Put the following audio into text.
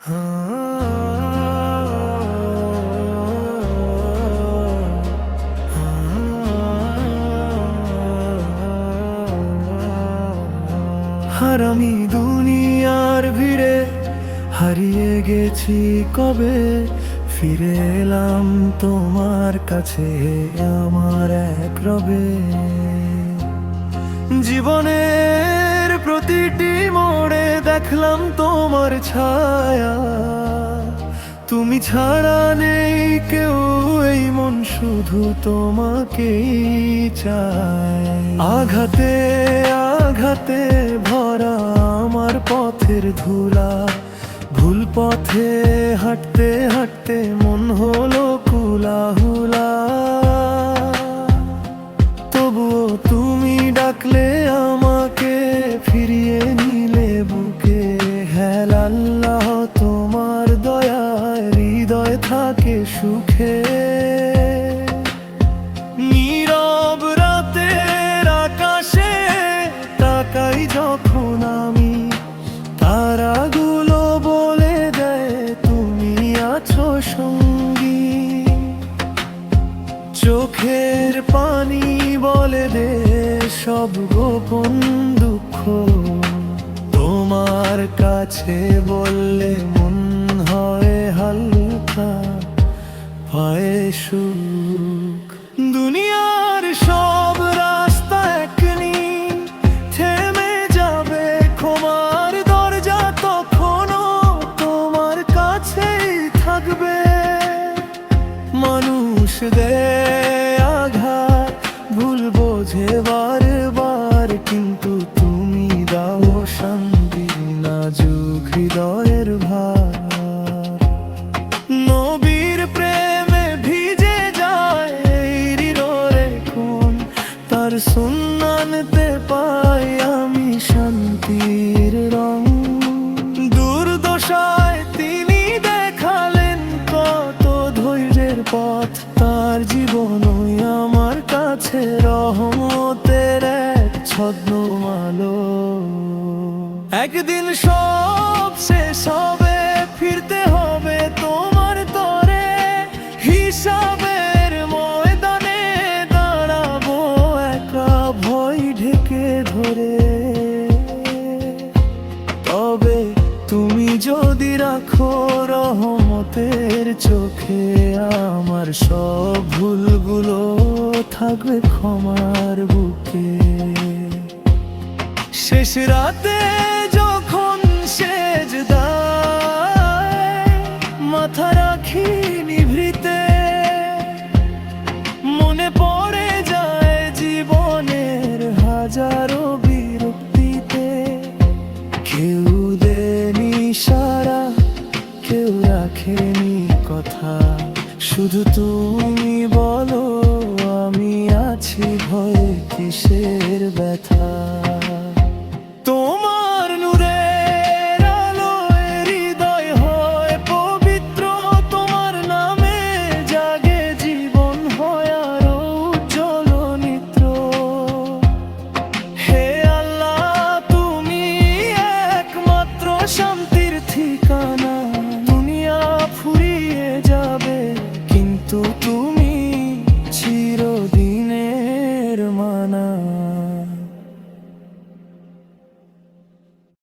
আর আমি দুনিয়ার ভিড়ে হারিয়ে গেছি কবে? ফিরে এলাম তোমার কাছে, আমার এক রবে। মোড়ে দেখলাম তোমার ছায়া। তুমি ছাড়া নেই কেউ, এই মন শুধু তোমাকেই চায়। আঘাতে আঘাতে ভরা আমার পথের ধুলা। ভুল পথে হাঁটতে হাঁটতে মন হলো কুলাহুলা। তবুও আল্লাহ, তোমার দয়ায় হৃদয় থাকে সুখে। নীরব রাতের আকাশে তাকাই যখন আমি তারাগুলো বলে দেয়, তুমি আছো সঙ্গী। চোখের পানি বলে দে সব গোপন দুঃখ। তোমার কাছে বললে মন হয় হালকা পায়ে সুখ। দুনিয়ার সব রাস্তা একনি, থেমে যাবে ক্ষমার দরজা তখনও তোমার কাছেই থাকবে। মানুষ হৃদয়ের ভার। নবীর প্রেমে ভিজে যায় হৃদয়ে কোন? তার সুন্নানতে পাই আমি শান্তির রং। দুর্দশায় তিনি দেখালেন কত ধৈর্যের পথ। তার জীবনই আমার কাছে রহমতের এক ছদ্ম আলো একদিন সব শেষ হবে, ফিরতে হবে তোমার তরে। হিসাবের ময়দানে দাঁড়াবো একা, ভয় ঢেকে ধরে। তবে তুমি যদি রাখো রহমতের চোখে, আমার সব ভুলগুলো থাকবে ক্ষমার বুকে। শেষ রাতে মনে পড়ে যায় জীবনের হাজারো বিরক্তিতে। কেউ দেনি সারা কেউ রাখেনি কথা। শুধু তুমি বলো, আমি আছি ভয় কিসের? show me.